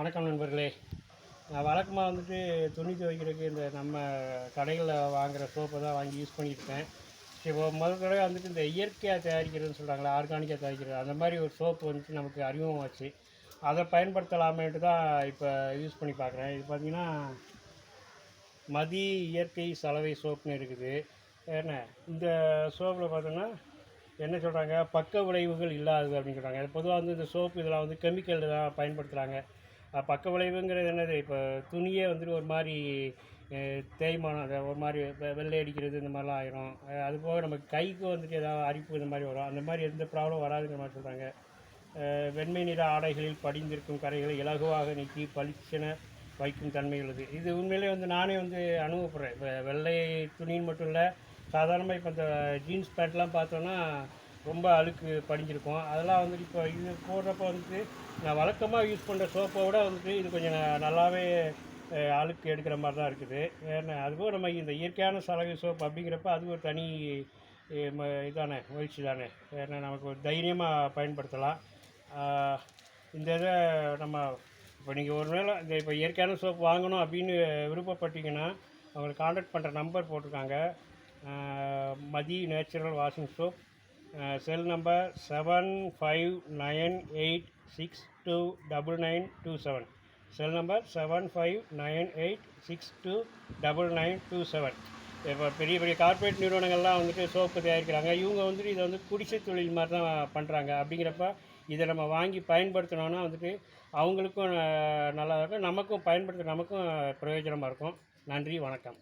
வணக்கம் நண்பர்களே. நான் வழக்கமாக வந்துட்டு துணி துவைக்கிறதுக்கு இந்த நம்ம கடைகளில் வாங்குகிற சோப்பை தான் வாங்கி யூஸ் பண்ணியிருப்பேன் இப்போ முதல் தடவை வந்துட்டு இந்த இயற்கையாக தயாரிக்கிறதுன்னு சொல்கிறாங்களே ஆர்கானிக்காக தயாரிக்கிறது அந்த மாதிரி ஒரு சோப்பு வந்துட்டு நமக்கு அறிமுகமாச்சு. அதை பயன்படுத்தலாமேன்ட்டு தான் இப்போ யூஸ் பண்ணி பார்க்குறேன். இது பார்த்திங்கன்னா மதி இயற்கை சலவை சோப்புன்னு இருக்குது. என்ன? இந்த சோப்பில் பார்த்தோன்னா என்ன சொல்கிறாங்க பக்க விளைவுகள் இல்லாதது அப்படின்னு சொல்கிறாங்க பொதுவாக வந்து இந்த சோப்பு இதெல்லாம் வந்து கெமிக்கல் தான் பயன்படுத்துகிறாங்க பக்க விளைவுங்கிறது என்னது? இப்போ துணியே வந்துட்டு ஒரு மாதிரி தேய்மானம் அதை ஒரு மாதிரி வெ- வெள்ளை அடிக்கிறது இந்த மாதிரிலாம் ஆயிரும். அது போக நம்ம கைக்கு வந்துட்டு ஏதாவது அரிப்பு இந்த மாதிரி வரும். அந்த மாதிரி எந்த ப்ராப்ளம் வராதுங்கிற மாதிரி சொல்கிறாங்க வெண்மை நிற ஆடைகளில் படிந்திருக்கும் கரைகளை இலகுவாக நீக்கி பளிச்சென வைக்கும் தன்மை உள்ளது. இது உண்மையிலே வந்து நானே வந்து அனுபவப்படுறேன். இப்போ வெள்ளை துணின்னு மட்டும் இல்லை சாதாரணமாக இப்போ இந்த ஜீன்ஸ் பேண்ட்லாம் பார்த்தோன்னா ரொம்ப அழுக்கு படிஞ்சிருக்கும். அதெல்லாம் வந்துட்டு இப்போ இது போடுறப்ப வந்துட்டு நான் வழக்கமாக யூஸ் பண்ணுற சோப்பை விட வந்துட்டு இது கொஞ்சம் நல்லாவே அழுக்கு எடுக்கிற மாதிரி தான் இருக்குது. ஏன்னா அதுவும் நம்ம இந்த இயற்கையான சலவை சோப்பு அப்படிங்கிறப்ப அது ஒரு தனி ம- இதானே முயற்சி தானே. ஏன்னா நமக்கு ஒரு தைரியமாக பயன்படுத்தலாம். இந்த இதை நம்ம இப்போ நீங்கள் ஒரு வேளை இந்த இப்போ இயற்கையான சோப்பு வாங்கணும் அப்படின்னு விருப்பப்பட்டீங்கன்னா அவங்களுக்கு காண்டாக்ட் பண்ணுற நம்பர் போட்டிருக்காங்க. Mathi natural washing soap. Cell number seven five nine eight six two double nine two seven cell number seven five nine eight six two double nine two seven இப்போ பெரிய பெரிய corporate நிறுவனங்கள்லாம் வந்துட்டு soap தயாரிக்கிறாங்க. இவங்க வந்துட்டு இதை வந்து குடிசை தொழில் மாதிரி தான் பண்ணுறாங்க அப்படிங்கிறப்ப இதை நம்ம வாங்கி பயன்படுத்தினோன்னா வந்துட்டு அவங்களுக்கும் நல்லா இருக்கும். நமக்கும் பயன்படுத்த நமக்கும் பிரயோஜனமாக இருக்கும். நன்றி வணக்கம்.